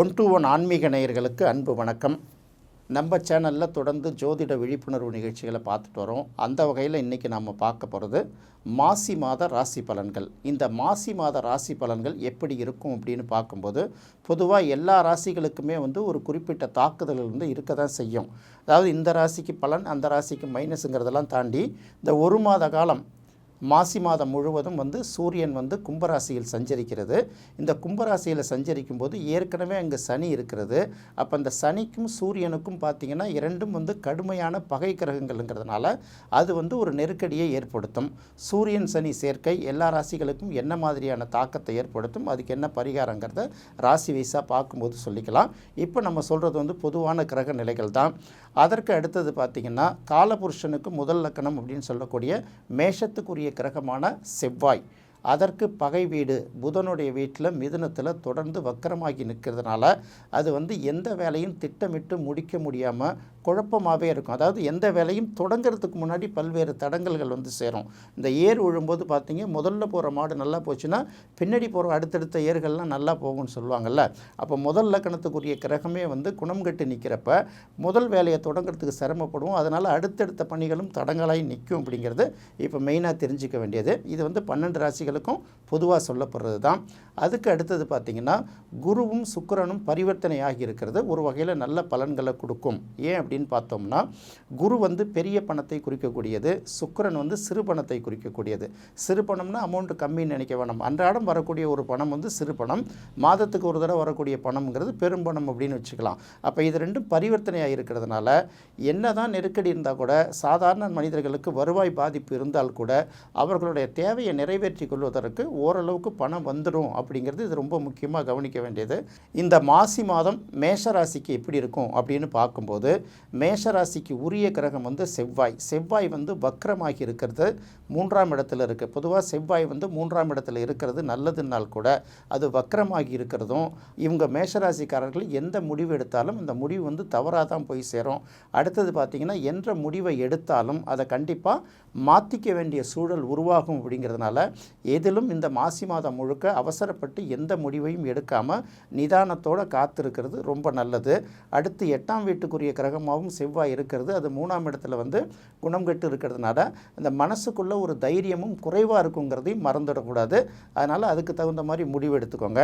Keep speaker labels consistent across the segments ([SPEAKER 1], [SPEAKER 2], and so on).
[SPEAKER 1] One to one ஆன்மீக நேயர்களுக்கு அன்பு வணக்கம். நம்ம சேனலில் தொடர்ந்து ஜோதிட விழிப்புணர்வு நிகழ்ச்சிகளை பார்த்துட்டு வரோம். அந்த வகையில் இன்றைக்கி நாம் பார்க்க போகிறது மாசி மாத ராசி பலன்கள். இந்த மாசி மாத ராசி பலன்கள் எப்படி இருக்கும் அப்படின்னு பார்க்கும்போது பொதுவாக எல்லா ராசிகளுக்குமே வந்து ஒரு குறிப்பிட்ட தாக்குதல்கள் வந்து இருக்க தான் செய்யும். அதாவது இந்த ராசிக்கு பலன் அந்த ராசிக்கு மைனஸுங்கிறதெல்லாம் தாண்டி இந்த ஒரு மாத காலம் மாசி மாதம் முழுவதும் வந்து சூரியன் வந்து கும்பராசியில் சஞ்சரிக்கிறது. இந்த கும்பராசியில் சஞ்சரிக்கும் போது ஏற்கனவே அங்கே சனி இருக்கிறது. அப்போ அந்த சனிக்கும் சூரியனுக்கும் பார்த்திங்கன்னா இரண்டும் வந்து கடுமையான பகை கிரகங்கள்ங்கிறதுனால அது வந்து ஒரு நெருக்கடியை ஏற்படுத்தும். சூரியன் சனி சேர்க்கை எல்லா ராசிகளுக்கும் என்ன மாதிரியான தாக்கத்தை ஏற்படுத்தும்? அதுக்கு என்ன பரிகாரங்கிறத ராசி வைஸாக பார்க்கும்போது சொல்லிக்கலாம். இப்போ நம்ம சொல்கிறது வந்து பொதுவான கிரக நிலைகள் தான். அதற்கு அடுத்தது பார்த்திங்கன்னா காலபுருஷனுக்கு முதல் லக்கணம் அப்படின்னு சொல்லக்கூடிய மேஷத்துக்குரிய கிரகமான செவ்வாய். அதற்கு பகை வீடு புதனுடைய வீட்டில் மிதுனத்தில் தொடர்ந்து வக்கரமாகி நிற்கிறதுனால அது வந்து எந்த வேலையும் திட்டமிட்டு முடிக்க முடியாமல் குழப்பமாகவே இருக்கும். அதாவது எந்த வேலையும் தொடங்கிறதுக்கு முன்னாடி பல்வேறு தடங்கல்கள் வந்து சேரும். இந்த ஏர் விழும்போது பார்த்தீங்க முதல்ல போகிற மாடு நல்லா போச்சுன்னா பின்னாடி போகிற அடுத்தடுத்த ஏர்கள்லாம் நல்லா போகும்னு சொல்லுவாங்கல்ல அப்போ முதல் லக்கணத்துக்குரிய கிரகமே வந்து குணம் கட்டு நிற்கிறப்ப முதல் வேலையை தொடங்கிறதுக்கு சிரமப்படுவோம். அதனால் அடுத்தடுத்த பணிகளும் தடங்களாகி நிற்கும் அப்படிங்கிறது இப்போ மெயினாக தெரிஞ்சிக்க வேண்டியது. இது வந்து பன்னெண்டு ராசிகள் ராசிகளுக்கும் பொதுவாக சொல்லப்படுறது தான் அதுக்கு அடுத்தது பார்த்திங்கன்னா குருவும் சுக்கிரனும் பரிவர்த்தனை ஆகி இருக்கிறது. ஒரு வகையில் நல்ல பலன்களை கொடுக்கும். ஏன் அப்படின்னு பார்த்தோம்னா குரு வந்து பெரிய பணத்தை குறிக்கக்கூடியது சுக்கிரன் வந்து சிறு பணத்தை குறிக்கக்கூடியது. சிறு பணம்னா அமௌண்ட்டு கம்மின்னு நினைக்க வேணும். அன்றாடம் வரக்கூடிய ஒரு பணம் வந்து சிறு பணம். மாதத்துக்கு ஒரு தடவை வரக்கூடிய பணம்ங்கிறது பெரும் பணம் அப்படின்னு வச்சுக்கலாம். அப்போ இது ரெண்டும் பரிவர்த்தனையாக இருக்கிறதுனால என்ன தான் நெருக்கடி இருந்தால் கூட சாதாரண மனிதர்களுக்கு வருவாய் பாதிப்பு இருந்தால் கூட அவர்களுடைய தேவையை நிறைவேற்றி கொள்வதற்கு ஓரளவுக்கு பணம் வந்துடும் அப்படிங்கிறது இது ரொம்ப முக்கியமாக கவனிக்க வேண்டியது. இந்த மாசி மாதம் மேஷராசிக்கு எப்படி இருக்கும் அப்படின்னு பார்க்கும்போது மேஷராசிக்கு உரிய கிரகம் வந்து செவ்வாய். செவ்வாய் வந்து வக்கரமாகி இருக்கிறது மூன்றாம் இடத்துல இருக்குது பொதுவாக செவ்வாய் வந்து மூன்றாம் இடத்துல இருக்கிறது நல்லதுனால் கூட அது வக்கரமாகி இருக்கிறதும் இவங்க மேஷராசிக்காரர்கள் எந்த முடிவு எடுத்தாலும் இந்த முடிவு வந்து தவறாக தான் போய் சேரும். அடுத்தது பார்த்திங்கன்னா என்ற முடிவை எடுத்தாலும் அதை கண்டிப்பாக மாற்றிக்க வேண்டிய சூழல் உருவாகும் அப்படிங்கிறதுனால எதிலும் இந்த மாசி மாதம் முழுக்க அவசரப்பட்டு எந்த முடிவையும் எடுக்காமல் நிதானத்தோடு காத்திருக்கிறது ரொம்ப நல்லது. அடுத்து எட்டாம் வீட்டுக்குரிய கிரகமாகவும் செவ்வாய் இருக்கிறது. அது மூணாம் இடத்துல வந்து குணம் கெட்டு இருக்கிறதுனால இந்த மனசுக்குள்ள ஒரு தைரியமும் குறைவாக இருக்குங்கிறதையும் மறந்துடக்கூடாது. அதனால் அதுக்கு தகுந்த மாதிரி முடிவு எடுத்துக்கோங்க.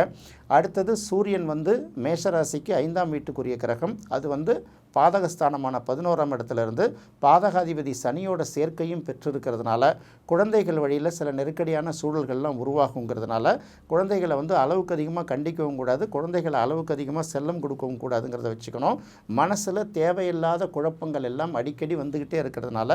[SPEAKER 1] அடுத்தது சூரியன் வந்து மேஷராசிக்கு ஐந்தாம் வீட்டுக்குரிய கிரகம். அது வந்து பாதகஸ்தானமான பதினோராம் இடத்துல இருந்து பாதகாதிபதி சனியோட சேர்க்கையும் பெற்றிருக்கிறதுனால குழந்தைகள் வழியில் சில நெருக்கடியான சூழல்கள்லாம் உருவாகுங்கிறதுனால குழந்தைகளை வந்து அளவுக்கு அதிகமாக கண்டிக்கவும் கூடாது குழந்தைகளை அளவுக்கு அதிகமாக செல்லம் கொடுக்கவும் கூடாதுங்கிறத வச்சுக்கணும். மனசில் தேவையில்லாத குழப்பங்கள் எல்லாம் அடிக்கடி வந்துக்கிட்டே இருக்கிறதுனால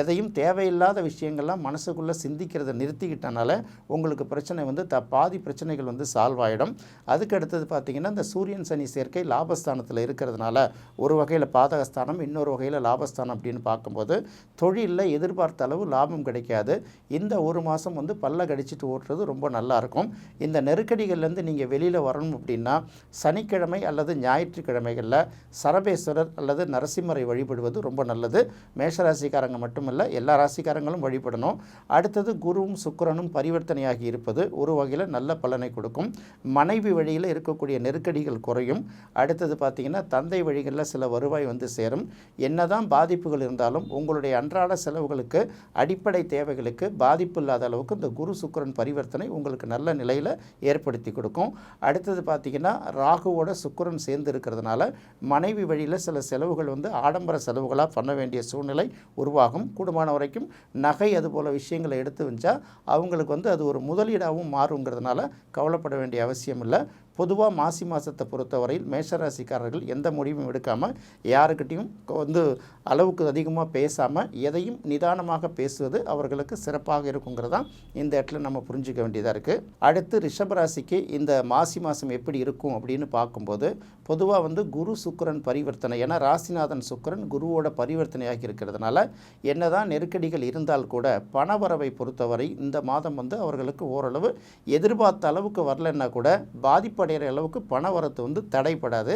[SPEAKER 1] எதையும் தேவையில்லாத விஷயங்கள்லாம் மனசுக்குள்ளே சிந்திக்கிறத நிறுத்திக்கிட்டனால உங்களுக்கு பிரச்சனை வந்து த பாதி பிரச்சனைகள் வந்து சால்வ் ஆகிடும் அதுக்கு அடுத்தது பார்த்திங்கன்னா இந்த சூரியன் சனி சேர்க்கை லாபஸ்தானத்தில் இருக்கிறதுனால ஒரு வகையில் பாதகஸ்தானம் இன்னொரு வகையில் லாபஸ்தானம் அப்படின்னு பார்க்கும்போது தொழிலில் எதிர்பார்த்த அளவு லாபம் கிடைக்காது. இந்த ஒரு மாதம் வந்து பல்ல கடிச்சிட்டு ஓட்டுறது ரொம்ப நல்லாயிருக்கும் இந்த நெருக்கடிகள்லேருந்து நீங்கள் வெளியில் வரணும் அப்படின்னா சனிக்கிழமை அல்லது ஞாயிற்றுக்கிழமைகளில் சரபேஸ்வரர் அல்லது நரசிம்மரை வழிபடுவது ரொம்ப நல்லது. மேஷராசிக்காரங்க மட்டுமல்ல எல்லா ராசிக்காரங்களும் வழிபடணும். அடுத்தது குருவும் சுக்கிரனும் பரிவர்த்தனையாகி இருப்பது ஒரு வகையில் நல்ல பலனை கொடுக்கும். மனைவி வழியில் இருக்கக்கூடிய நெருக்கடிகள் குறையும். அடுத்தது பார்த்திங்கன்னா தந்தை வழிகளில் சில வருவாய் வந்து சேரும். என்னதான் பாதிப்புகள் இருந்தாலும் உங்களுடைய அன்றாட செலவுகளுக்கு அடிப்படை தேவைகளுக்கு பாதிப்பு இல்லாத அளவுக்கு இந்த குரு சுக்கரன் பரிவர்த்தனை உங்களுக்கு நல்ல நிலையில் ஏற்படுத்தி கொடுக்கும். அடுத்தது பார்த்திங்கன்னா ராகுவோட சுக்கரன் சேர்ந்து இருக்கிறதுனால மனைவி வழியில் சில செலவுகள் வந்து ஆடம்பர செலவுகளாக பண்ண வேண்டிய சூழ்நிலை உருவாகும். கூடுமான வரைக்கும் நகை அது போல் விஷயங்களை எடுத்து வந்தால் அவங்களுக்கு வந்து அது ஒரு முதலீடாகவும் மாறுங்கிறதுனால கவலைப்பட வேண்டிய அவசியம் இல்லை. பொதுவாக மாசி மாதத்தை பொறுத்தவரையில் மேஷராசிக்காரர்கள் எந்த முடிவும் எடுக்காமல் யாருக்கிட்டையும் வந்து அளவுக்கு அதிகமாக பேசாமல் எதையும் நிதானமாக பேசுவது அவர்களுக்கு சிறப்பாக இருக்குங்கிறதான் இந்த இடத்துல நம்ம புரிஞ்சுக்க வேண்டியதாக இருக்குது அடுத்து ரிஷபராசிக்கு இந்த மாசி மாதம் எப்படி இருக்கும் அப்படின்னு பார்க்கும்போது பொதுவாக வந்து குரு சுக்கிரன் பரிவர்த்தனை ஏன்னா ராசிநாதன் சுக்கிரன் குருவோட பரிவர்த்தனையாகி இருக்கிறதுனால என்னதான் நெருக்கடிகள் இருந்தால் கூட பணவரவை பொறுத்தவரை இந்த மாதம் வந்து அவர்களுக்கு ஓரளவு எதிர்பார்த்த அளவுக்கு வரலன்னா கூட பாதிப்படை அடைகிற அளவுக்கு பண வரத்து வந்து தடைப்படாது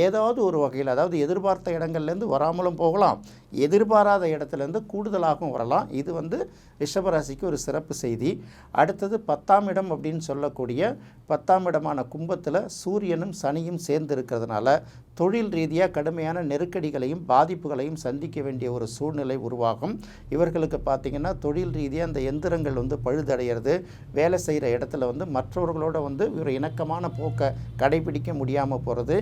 [SPEAKER 1] ஏதாவது ஒரு வகையில் அதாவது எதிர்பார்த்த இடங்கள்லேருந்து வராமலும் போகலாம். எதிர்பாராத இடத்துலேருந்து கூடுதலாகவும் வரலாம். இது வந்து ரிஷபராசிக்கு ஒரு சிறப்பு செய்தி. அடுத்தது பத்தாம் இடம் அப்படின்னு சொல்லக்கூடிய பத்தாம் இடமான கும்பத்தில் சூரியனும் சனியும் சேர்ந்து இருக்கிறதுனால தொழில் ரீதியாக கடுமையான நெருக்கடிகளையும் பாதிப்புகளையும் சந்திக்க வேண்டிய ஒரு சூழ்நிலை உருவாகும். இவர்களுக்கு பார்த்திங்கன்னா தொழில் ரீதியாக அந்த எந்திரங்கள் வந்து பழுதடைகிறது வேலை செய்கிற இடத்துல வந்து மற்றவர்களோட வந்து ஒரு இணக்கமான போக்கை கடைபிடிக்க முடியாமல் போகிறது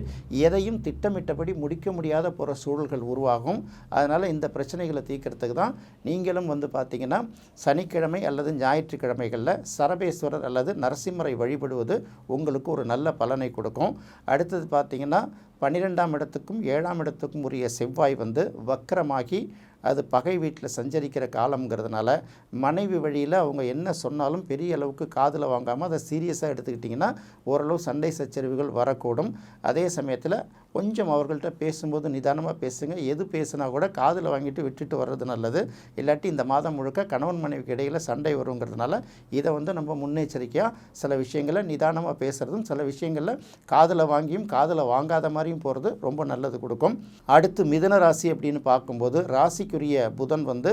[SPEAKER 1] எதையும் திட்டமிட்டபடி முடிக்க முடியாத போகிற சூழல்கள் உருவாகும். அதனால் இந்த பிரச்சனைகளை தீர்க்கறதுக்கு தான் நீங்களும் வந்து பார்த்திங்கன்னா சனிக்கிழமை அல்லது ஞாயிற்றுக்கிழமைகளில் சரபேஸ்வரர் அல்லது நரசிம்மரை வழிபடுவது உங்களுக்கு ஒரு நல்ல பலனை கொடுக்கும். அடுத்தது பார்த்திங்கன்னா பன்னிரெண்டாம் இடத்துக்கும் ஏழாம் இடத்துக்கும் உரிய செவ்வாய் வந்து வக்கரமாகி அது பகை வீட்டில் சஞ்சரிக்கிற காலம்ங்கிறதுனால மனைவி வழியில் அவங்க என்ன சொன்னாலும் பெரிய அளவுக்கு காதில் வாங்காமல் அதை சீரியஸாக எடுத்துக்கிட்டிங்கன்னா ஓரளவு சண்டை சச்சரவுகள் வரக்கூடும். அதே சமயத்தில் கொஞ்சம் அவர்கள்ட்ட பேசும்போது நிதானமாக பேசுங்க. எது பேசுனா கூட காதில் வாங்கிட்டு விட்டுட்டு வர்றது நல்லது. இல்லாட்டி இந்த மாதம் முழுக்க கணவன் மனைவிக்கு இடையில் சண்டை வருங்கிறதுனால இதை வந்து நம்ம முன்னெச்சரிக்கையாக சில விஷயங்களை நிதானமாக பேசுகிறதும் சில விஷயங்களில் காதில் வாங்கியும் காதில் வாங்காத மாதிரியும் போகிறது ரொம்ப நல்லது கொடுக்கும். அடுத்து மிதன ராசி அப்படின்னு பார்க்கும்போது ராசிக்குரிய புதன் வந்து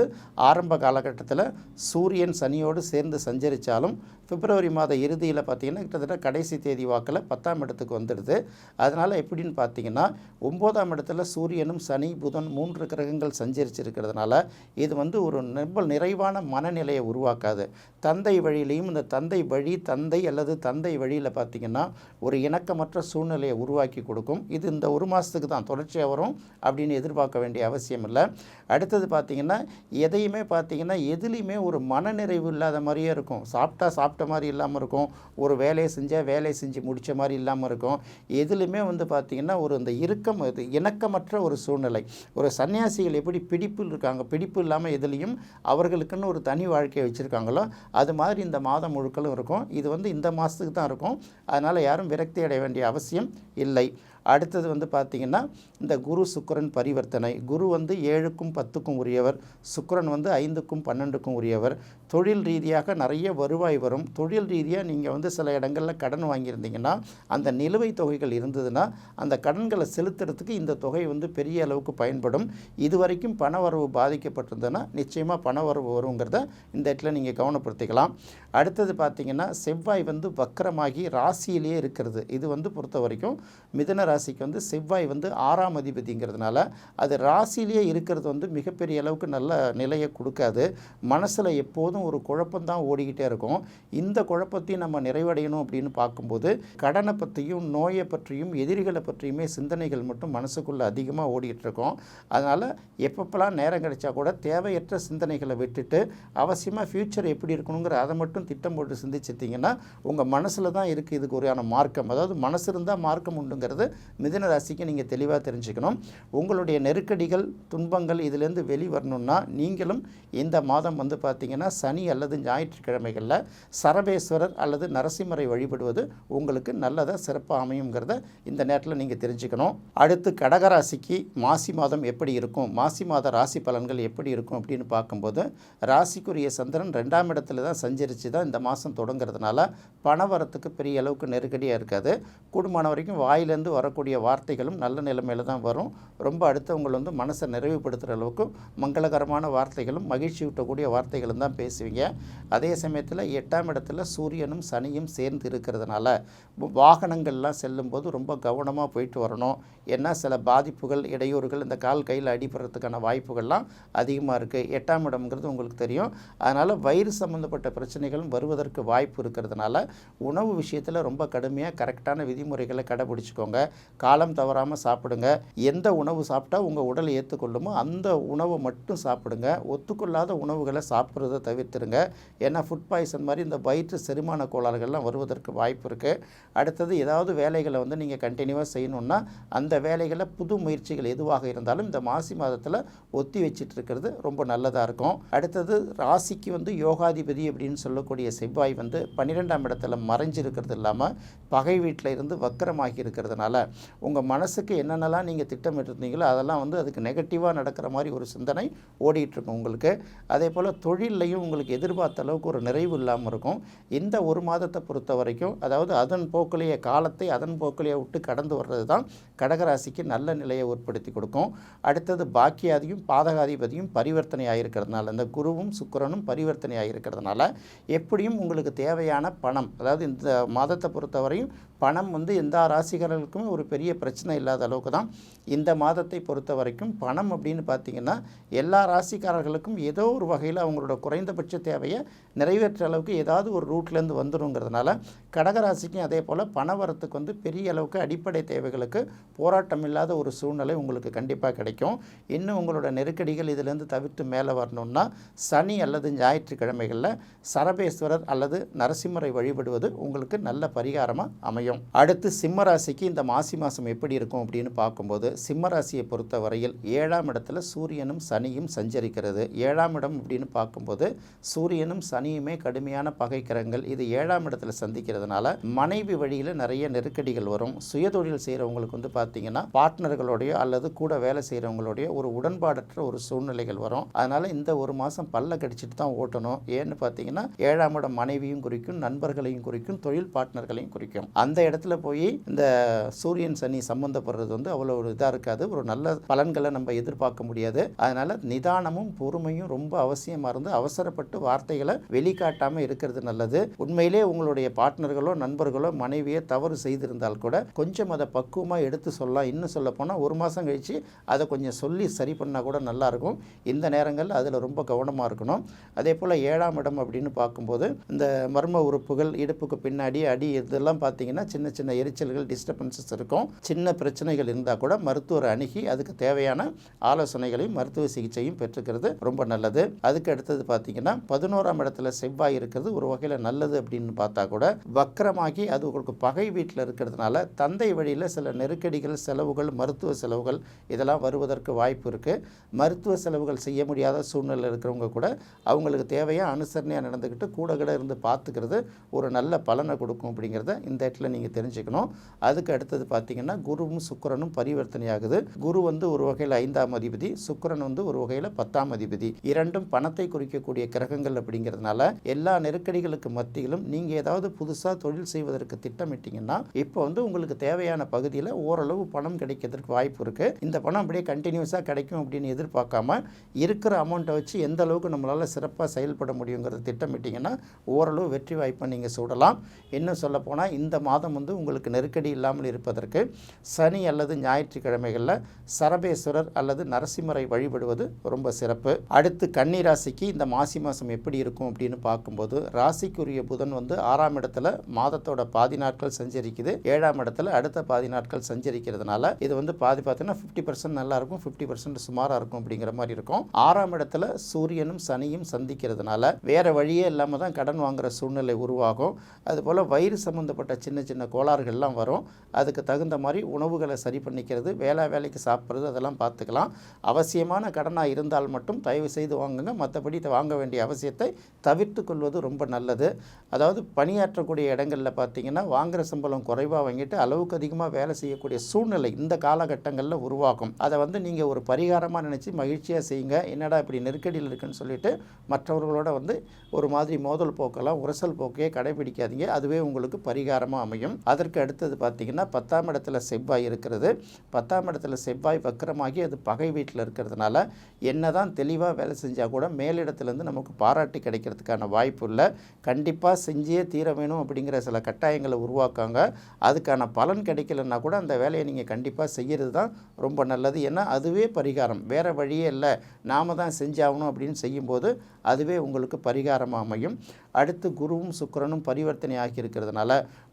[SPEAKER 1] ஆரம்ப காலகட்டத்தில் சூரியன் சனியோடு சேர்ந்து சஞ்சரித்தாலும் பிப்ரவரி மாத இறுதியில் பார்த்தீங்கன்னா கிட்டத்தட்ட கடைசி தேதி வாக்கில் பத்தாம் இடத்துக்கு வந்துடுது. அதனால் எப்படின்னு பார்த்தீங்கன்னா ஒம்போதாம் இடத்துல சூரியனும் சனி புதன் மூன்று கிரகங்கள் சஞ்சரிச்சிருக்கிறதுனால இது வந்து ஒரு ரொம்ப நிறைவான மனநிலையை உருவாக்காது. தந்தை வழியிலையும் இந்த தந்தை வழி தந்தை அல்லது தந்தை வழியில் பார்த்தீங்கன்னா ஒரு இணக்கமற்ற சூழ்நிலையை உருவாக்கி கொடுக்கும். இது இந்த ஒரு மாதத்துக்கு தான் தொடர்ச்சியாக வரும் அப்படின்னு எதிர்பார்க்க வேண்டிய அவசியம் இல்லை. அடுத்து அடுத்தது பார்த்தீங்கன்னா எதையுமே பார்த்தீங்கன்னா எதுலேயுமே ஒரு மனநிறைவு இல்லாத மாதிரியே இருக்கும். சாப்பிட்டா சாப்பிட்ட மாதிரி இல்லாமல் இருக்கும். ஒரு வேலையை செஞ்சால் வேலையை செஞ்சு முடித்த மாதிரி இல்லாமல் இருக்கும். எதுலேயுமே வந்து பார்த்திங்கன்னா ஒரு இந்த இறுக்கம் இது இணக்கமற்ற ஒரு சூழ்நிலை. ஒரு சன்னியாசிகள் எப்படி பிடிப்பில் இருக்காங்க பிடிப்பு இல்லாமல் எதுலேயும் அவர்களுக்குன்னு ஒரு தனி வாழ்க்கையை வச்சுருக்காங்களோ அது மாதிரி இந்த மாதம் முழுக்களும் இருக்கும். இது வந்து இந்த மாதத்துக்கு தான் இருக்கும். அதனால் யாரும் விரக்தி அடைய வேண்டிய அவசியம் இல்லை. அடுத்தது வந்து பார்த்திங்கன்னா இந்த குரு சுக்கரன் பரிவர்த்தனை. குரு வந்து ஏழுக்கும் பத்துக்கும் உரியவர். சுக்கரன் வந்து ஐந்துக்கும் பன்னெண்டுக்கும் உரியவர். தொழில் ரீதியாக நிறைய வருவாய் வரும். தொழில் ரீதியாக நீங்கள் வந்து சில இடங்களில் கடன் வாங்கியிருந்தீங்கன்னா அந்த நிலுவைத் தொகைகள் இருந்ததுன்னா அந்த கடன்களை செலுத்துறதுக்கு இந்த தொகை வந்து பெரிய அளவுக்கு பயன்படும். இதுவரைக்கும் பண வரவு பாதிக்கப்பட்டிருந்ததுன்னா நிச்சயமாக பண வரவு வருங்கிறத இந்த இடத்துல நீங்கள் கவனப்படுத்திக்கலாம். அடுத்தது பார்த்திங்கன்னா செவ்வாய் வந்து வக்கரமாகி ராசியிலேயே இருக்கிறது. இது வந்து பொறுத்த வரைக்கும் மிதன ராசிக்கு வந்து செவ்வாய் வந்து ஆறாம் அதிபதிங்கிறதுனால அது ராசியிலேயே இருக்கிறது வந்து மிகப்பெரிய அளவுக்கு நல்ல நிலையை கொடுக்காது. மனசில் எப்போதும் ஒரு குழப்பம்தான் ஓடிக்கிட்டே இருக்கும். இந்த குழப்பத்தையும் நம்ம நிறைவடையணும் அப்படின்னு பார்க்கும்போது கடனை பற்றியும் நோயை பற்றியும் எதிரிகளை பற்றியுமே சிந்தனைகள் மட்டும் மனசுக்குள்ளே அதிகமாக ஓடிக்கிட்டு இருக்கோம். அதனால் எப்பப்பெல்லாம் நேரம் கிடைச்சா கூட தேவையற்ற சிந்தனைகளை விட்டுட்டு அவசியமாக ஃப்யூச்சர் எப்படி இருக்கணுங்கிற அதை மட்டும் திட்டம் போட்டு சிந்திச்சிட்டிங்கன்னா உங்கள் மனசில் தான் இருக்குது இதுக்கு ஒருயான மார்க்கம். அதாவது மனசு இருந்தால் மார்க்கம் உண்டுங்கிறது மிதன ராசிக்கு நீங்கள் தெளிவாக தெரிஞ்சுக்கணும். உங்களுடைய நெருக்கடிகள் துன்பங்கள் இதிலேருந்து வெளிவரணும்னா நீங்களும் இந்த மாதம் வந்து பார்த்திங்கன்னா சனி அல்லது ஞாயிற்றுக்கிழமைகளில் சரபேஸ்வரர் அல்லது நரசிம்மரை வழிபடுவது உங்களுக்கு நல்லதாக சிறப்பாக அமையுங்கிறத இந்த நேரத்தில் நீங்கள் தெரிஞ்சுக்கணும். அடுத்து கடகராசிக்கு மாசி மாதம் எப்படி இருக்கும்? மாசி மாத ராசி பலன்கள் எப்படி இருக்கும் அப்படின்னு பார்க்கும்போது ராசிக்குரிய சந்திரன் ரெண்டாம் இடத்துல தான் சஞ்சரித்து தான் இந்த மாதம் தொடங்குறதுனால பணவரத்துக்கு பெரிய அளவுக்கு நெருக்கடியாக இருக்காது. கூடுமான வரைக்கும் வாயிலேருந்து வரக்கூடிய வார்த்தைகளும் நல்ல நிலைமையில தான் வரும். ரொம்ப அடுத்தவங்களை வந்து மனசை நிறைவுபடுத்துகிற அளவுக்கு மங்களகரமான வார்த்தைகளும் மகிழ்ச்சி ஊட்டக்கூடிய வார்த்தைகளும் தான் பேசுவீங்க. அதே சமயத்தில் எட்டாம் இடத்துல சூரியனும் சனியும் சேர்ந்து இருக்கிறதுனால வாகனங்கள்லாம் செல்லும்போது ரொம்ப கவனமாக போயிட்டு வரணும். ஏன்னா சில பாதிப்புகள் இடையூறுகள் இந்த கால் கையில் அடிபடுறதுக்கான வாய்ப்புகள்லாம் அதிகமாக இருக்குது எட்டாம் இடம்ங்கிறது உங்களுக்கு தெரியும். அதனால் வயிறு சம்மந்தப்பட்ட பிரச்சனைகளும் வருவதற்கு வாய்ப்பு இருக்கிறதுனால உணவு விஷயத்தில் ரொம்ப கடுமையாக கரெக்டான விதிமுறைகளை கடைபிடிச்சிக்கோங்க. காலம் தவறாமல் சாப்பிடுங்க. எந்த உணவு சாப்பிட்டா உங்கள் உடல் ஏற்றுக்கொள்ளுமோ அந்த உணவை மட்டும் சாப்பிடுங்க. ஒத்துக்கொள்ளாத உணவுகளை சாப்பிட்றத தவிர்த்துருங்க ஏன்னா ஃபுட் பாய்சன் மாதிரி இந்த வயிற்று செரிமான கோளாறுகள்லாம் வருவதற்கு வாய்ப்பு இருக்குது அடுத்தது ஏதாவது வேலைகளை வந்து நீங்கள் கண்டினியூவாக செய்யணுன்னா அந்த வேலைகளை புது முயற்சிகள் எதுவாக இருந்தாலும் இந்த மாசி மாதத்தில் ஒத்தி வச்சுட்டு இருக்கிறது ரொம்ப நல்லதாக இருக்கும். அடுத்தது ராசிக்கு வந்து யோகாதிபதி அப்படின்னு சொல்லக்கூடிய செவ்வாய் வந்து பன்னிரெண்டாம் இடத்துல மறைஞ்சிருக்கிறது இல்லாமல் பகை வீட்டில் இருந்து வக்கரமாகி இருக்கிறதுனால உங்கள் மனசுக்கு என்னென்னலாம் நீங்கள் திட்டமிட்டிருந்தீங்களோ அதெல்லாம் வந்து அதுக்கு நெகட்டிவாக நடக்கிற மாதிரி ஒரு சிந்தனை ஓடிட்டுருக்கும் உங்களுக்கு. அதே போல் தொழிலையும் உங்களுக்கு உங்களுக்கு எதிர்பார்த்த அளவுக்கு ஒரு நிறைவு இல்லாமல் இருக்கும். இந்த ஒரு மாதத்தை பொறுத்த வரைக்கும் அதாவது அதன் போக்கிலேயே காலத்தை அதன் போக்கிலேயே விட்டு கடந்து வர்றது தான் கடகராசிக்கு நல்ல நிலையை உட்படுத்தி கொடுக்கும். அடுத்தது பாக்கியாதியும் பாதகாதிபதியும் பரிவர்த்தனை ஆகிருக்கிறதுனால இந்த குருவும் சுக்கரனும் பரிவர்த்தனை ஆகிருக்கிறதுனால எப்படியும் உங்களுக்கு தேவையான பணம் அதாவது இந்த மாதத்தை பொறுத்தவரையும் பணம் வந்து எந்த ராசிக்காரர்களுக்குமே ஒரு பெரிய பிரச்சனை இல்லாத அளவுக்கு தான் இந்த மாதத்தை பொறுத்த வரைக்கும் பணம் அப்படின்னு பார்த்தீங்கன்னா எல்லா ராசிக்காரர்களுக்கும் ஏதோ ஒரு வகையில் அவங்களோட குறைந்தபட்ச தேவையை நிறைவேற்ற அளவுக்கு ஏதாவது ஒரு ரூட்லேருந்து வந்துடுங்கிறதுனால கடகராசிக்கும் அதே போல் பண வரத்துக்கு வந்து பெரிய அளவுக்கு அடிப்படை தேவைகளுக்கு போராட்டம் இல்லாத ஒரு சூழ்நிலை உங்களுக்கு கண்டிப்பாக கிடைக்கும். இன்னும் உங்களோட நெருக்கடிகள் இதிலேருந்து தவிர்த்து மேலே வரணும்னா சனி அல்லது ஞாயிற்றுக்கிழமைகளில் சரபேஸ்வரர் அல்லது நரசிம்மரை வழிபடுவது உங்களுக்கு நல்ல பரிகாரமாக அமையும். அடுத்து சிம்ம ராசிக்கு இந்த மாசி மாதம் எப்படி இருக்கும் அப்படின்னு பார்க்கும்போது சிம்ம ராசியை பொறுத்த வரையில் ஏழாம் இடத்துல சூரியனும் சனியும் சஞ்சரிக்கிறது. ஏழாம் இடம் அப்படின்னு பார்க்கும்போது சூரியனும் சனியுமே கடுமையான பகைக்கிரங்கள் இது ஏழாம் இடத்துல சந்திக்கிறதுனால மனைவி வழியில் நிறைய நெருக்கடிகள் வரும். சுயதொழில் செய்கிறவங்களுக்கு வந்து பார்த்தீங்கன்னா பார்ட்னர்களுடைய அல்லது கூட வேலை செய்கிறவங்களுடைய ஒரு உடன்பாடற்ற ஒரு சூழ்நிலைகள் வரும். அதனால் இந்த ஒரு மாதம் பல்ல கடிச்சிட்டு தான் ஓட்டணும். ஏன்னு பார்த்தீங்கன்னா ஏழாம் இடம் மனைவியும் குறிக்கும் நண்பர்களையும் குறிக்கும் தொழில் பார்ட்னர்களையும் குறிக்கும். அந்த இடத்துல போய் இந்த சூரியன் சனி சம்மந்தப்படுறது வந்து அவ்வளோ ஒரு இதாக இருக்காது. ஒரு நல்ல பலன்களை நம்ம எதிர்பார்க்க முடியாது. அதனால் நிதானமும் பொறுமையும் ரொம்ப அவசியமாக இருந்து அவசரப்பட்டு வார்த்தைகளை வெளிக்காட்டாமல் இருக்கிறது நல்லது. உண்மையிலே உங்களுடைய பார்ட்னர்களோ நண்பர்களோ மனைவியை தவறு செய்திருந்தால் கூட கொஞ்சம் அதை பக்குவமாக எடுத்து சொல்லலாம். இன்னும் சொல்ல போனால் ஒரு மாதம் கழித்து அதை கொஞ்சம் சொல்லி சரி பண்ணால் கூட நல்லாயிருக்கும் இந்த நேரங்களில் அதில் ரொம்ப கவனமாக இருக்கணும். அதே போல் ஏழாம் இடம் அப்படின்னு பார்க்கும்போது இந்த மர்ம உறுப்புகள் இடுப்புக்கு பின்னாடி அடி இதெல்லாம் பார்த்தீங்கன்னா சின்ன சின்ன எரிச்சல்கள் டிஸ்டர்பன்சஸ் இருக்கும். சின்ன பிரச்சனைகள் இருந்தால் கூட மருத்துவரை அணுகி அதுக்கு தேவையான ஆலோசனைகளையும் மருத்துவ சிகிச்சையும் பெற்றுக்கிறது ரொம்ப நல்லது. அதுக்கு அடுத்தது பார்த்தீங்கன்னா பதினோராம் இடத்துல செவ்வாய் இருக்கிறது ஒரு வகையில் நல்லது அப்படின்னு பார்த்தா கூட வக்கரமாகி அது உங்களுக்கு பகை வீட்டில் இருக்கிறதுனால தந்தை வழியில் சில நெருக்கடிகள் செலவுகள் மருத்துவ செலவுகள் இதெல்லாம் வருவதற்கு வாய்ப்பு இருக்குது மருத்துவ செலவுகள் செய்ய முடியாத சூழ்நிலை இருக்கிறவங்க கூட அவங்களுக்கு தேவையாக அனுசரணையாக நடந்துக்கிட்டு கூட கூட இருந்து பார்த்துக்கிறது ஒரு நல்ல பலனை கொடுக்கும் அப்படிங்கிறத இந்த இடத்துல நீங்கள் தெரிஞ்சுக்கணும். அதுக்கு அடுத்தது பார்த்தீங்கன்னா குருவும் சுக்கரனும் பரிவர்த்தனையாகுது. குரு வந்து ஒரு வகையில் ஐந்தாம் அதிபதி சுக்கரன் வந்து ஒரு வகையில் பத்தாம் அதிபதி. இரண்டும் பணத்தை குறிக்கக்கூடிய கிரகங்கள் அப்படிங்கிறதுனால எல்லா நெருக்கடிகளுக்கு மத்தியிலும் நீங்கள் ஏதாவது புதுசாக தொழில் செய்வதற்கு திட்டமிட்டிங்கன்னா இப்போ வந்து உங்களுக்கு தேவையான பகுதியில் ஓரளவு பணம் கிடைக்கிறதுக்கு வாய்ப்பு இருக்குது இந்த பணம் அப்படியே கண்டினியூஸாக கிடைக்கும் அப்படின்னு எதிர்பார்க்காம இருக்கிற அமௌண்ட்டை வச்சு எந்த அளவுக்கு நம்மளால் சிறப்பாக செயல்பட முடியுங்கிறத திட்டமிட்டிங்கன்னா ஓரளவு வெற்றி வாய்ப்பை நீங்கள் சூடலாம். இன்னும் சொல்லப்போனால் இந்த மாதம் வந்து உங்களுக்கு நெருக்கடி இல்லாமல் இருப்பதற்கு சனி அல்லது ஞாயிற்றுக்கிழமைகளில் சரபேஸ்வரர் அல்லது நரசிம்மரை வழிபடுவது ரொம்ப சிறப்பு. அடுத்து கன்னி ராசிக்கு இந்த மாசி மாதம் எப்படி இருக்கும் அப்படின்னு பார்க்கும்போது ராசிக்குரிய புதன் வந்து ஆறாம் இடத்துல மாதத்தோட பாதி நாட்கள் சஞ்சரிக்குது. ஏழாம் இடத்துல அடுத்த பாதி நாட்கள் சஞ்சரிக்கிறதுனால இது வந்து பாதி பார்த்தீங்கன்னா ஃபிஃப்டி பர்சன்ட் நல்லா இருக்கும் ஃபிஃப்டி பர்சன்ட் சுமாராக இருக்கும் அப்படிங்கிற மாதிரி இருக்கும். ஆறாம் இடத்துல சூரியனும் சனியும் சந்திக்கிறதுனால வேற வழியே இல்லாமல் தான் கடன் வாங்குற சூழ்நிலை உருவாகும். அதுபோல் வயிறு சம்மந்தப்பட்ட சின்ன சின்ன கோளாறுகள்லாம் வரும். அதுக்கு தகுந்த மாதிரி உணவுகளை சரி பண்ணிக்கிறது வேலை வேலைக்கு சாப்பிட்றது அதெல்லாம் பார்த்துக்கலாம். அவசியமான கடனாக இருந்தால் மட்டும் தயவு செய்து வாங்குங்க. மற்றபடி இதை வாங்க வேண்டிய அவசியத்தை தவிர்த்து கொள்வது ரொம்ப நல்லது. அதாவது பணியாற்றக்கூடிய இடங்களில் பார்த்தீங்கன்னா வாங்குற சம்பளம் குறைவாக வாங்கிட்டு அளவுக்கு அதிகமாக வேலை செய்யக்கூடிய சூழ்நிலை இந்த காலகட்டங்களில் உருவாகும். அதை வந்து நீங்கள் ஒரு பரிகாரமாக நினச்சி மகிழ்ச்சியாக செய்யுங்க. என்னடா இப்படி நெருக்கடியில் இருக்குன்னு சொல்லிட்டு மற்றவர்களோட வந்து ஒரு மாதிரி மோதல் போக்கெல்லாம் உரசல் போக்கையே கடைபிடிக்காதீங்க. அதுவே உங்களுக்கு பரிகாரமாக அமையும். அதற்கு அடுத்தது பார்த்தீங்கன்னா பத்தாம் இடத்துல செவ்வாய் இருக்கிறது. பத்தாம் இடத்துல செவ்வாய் வக்கரமாகி அது பகை வீட்டில் இருக்கிறதுனால என்னதான் தெளிவாக வேலை செஞ்சால் கூட மேலிடத்துலேருந்து நமக்கு பாராட்டு கிடைக்கிறதுக்கான வாய்ப்பு இல்லை. கண்டிப்பாக செஞ்சே தீர வேணும் அப்படிங்கிற சில கட்டாயங்களை உருவாக்காங்க. அதுக்கான பலன் கிடைக்கலன்னா கூட அந்த வேலையை நீங்கள் கண்டிப்பாக செய்கிறது தான் ரொம்ப நல்லது. ஏன்னா அதுவே பரிகாரம். வேறு வழியே இல்லை. நாம தான் செஞ்சாகணும் அப்படின்னு செய்யும்போது அதுவே உங்களுக்கு பரிகாரமாக அமையும். அடுத்து குருவும் சுக்கிரனும் பரிவர்த்தனை ஆகியிருக்கிறதுனால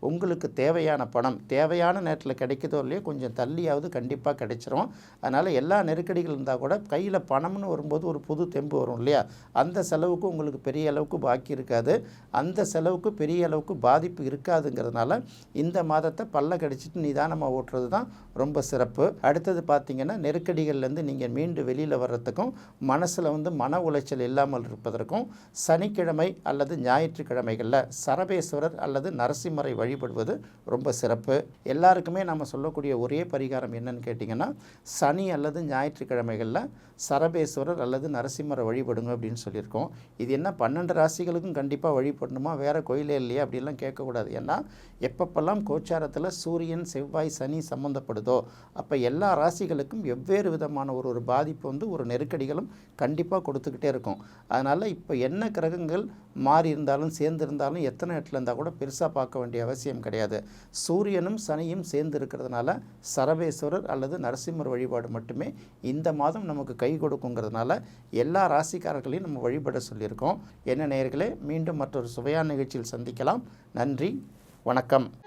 [SPEAKER 1] உங்களுக்கு தேவையான பணம் தேவையான நேரத்தில் கிடைக்குதோ இல்லையோ கொஞ்சம் தள்ளியாவது கண்டிப்பாக கிடைச்சிரும். அதனால் எல்லா நெருக்கடிகள் இருந்தால் கூட கையில் பணம்னு வரும்போது ஒரு புது தெம்பு வரும் இல்லையா? அந்த செலவுக்கு உங்களுக்கு பெரிய அளவுக்கு பாக்கி இருக்காது. அந்த செலவுக்கு பெரிய அளவுக்கு பாதிப்பு இருக்காதுங்கிறதுனால இந்த மாதத்தை பல்ல கடிச்சிட்டு நிதானமாக ஓட்டுறது தான் ரொம்ப சிறப்பு. அடுத்தது பார்த்தீங்கன்னா நெருக்கடிகள்லேருந்து நீங்கள் மீண்டு வெளியில் வர்றதுக்கும் மனசில் வந்து மன உளைச்சல் இல்லாமல் இருப்பதற்கும் சனிக்கிழமை அல்லது ஞாயிற்றுக்கிழமைகளில் சரபேஸ்வரர் அல்லது நரசிம்மரை வழிபடுவது ரொம்ப சிறப்பு. எல்லாருக்குமே நம்ம சொல்லக்கூடிய ஒரே பரிகாரம் என்னன்னு கேட்டிங்கன்னா சனி அல்லது ஞாயிற்றுக்கிழமைகளில் சரபேஸ்வரர் அல்லது நரசிம்மரை வழிபடுங்க அப்படின்னு சொல்லியிருக்கோம். இது என்ன பன்னெண்டு ராசிகளுக்கும் கண்டிப்பாக வழிபடணுமா? வேறு கோயிலே இல்லையா? அப்படிலாம் கேட்கக்கூடாது. ஏன்னா எப்பப்பெல்லாம் கோச்சாரத்தில் சூரியன் செவ்வாய் சனி சம்மந்தப்படுதோ அப்போ எல்லா ராசிகளுக்கும் வெவ்வேறு விதமான ஒரு ஒரு பாதிப்பு வந்து ஒரு நெருக்கடிகளும் கண்டிப்பாக கொடுத்துக்கிட்டே இருக்கும். அதனால் இப்போ என்ன கிரகங்கள் மாறி இருந்தாலும் சேர்ந்து இருந்தாலும் எத்தனை இடத்துல இருந்தால் கூட பெருசாக பார்க்க வேண்டிய அவசியம் கிடையாது. சூரியனும் சனியும் சேர்ந்து இருக்கிறதுனால சரவேஸ்வரர் அல்லது நரசிம்மர் வழிபாடு மட்டுமே இந்த மாதம் நமக்கு கை கொடுக்குங்கிறதுனால எல்லா ராசிக்காரர்களையும் நம்ம வழிபட சொல்லியிருக்கோம். என்ன நேயர்களே மீண்டும் மற்றொரு சுவையான நிகழ்ச்சியில் சந்திக்கலாம். நன்றி வணக்கம்.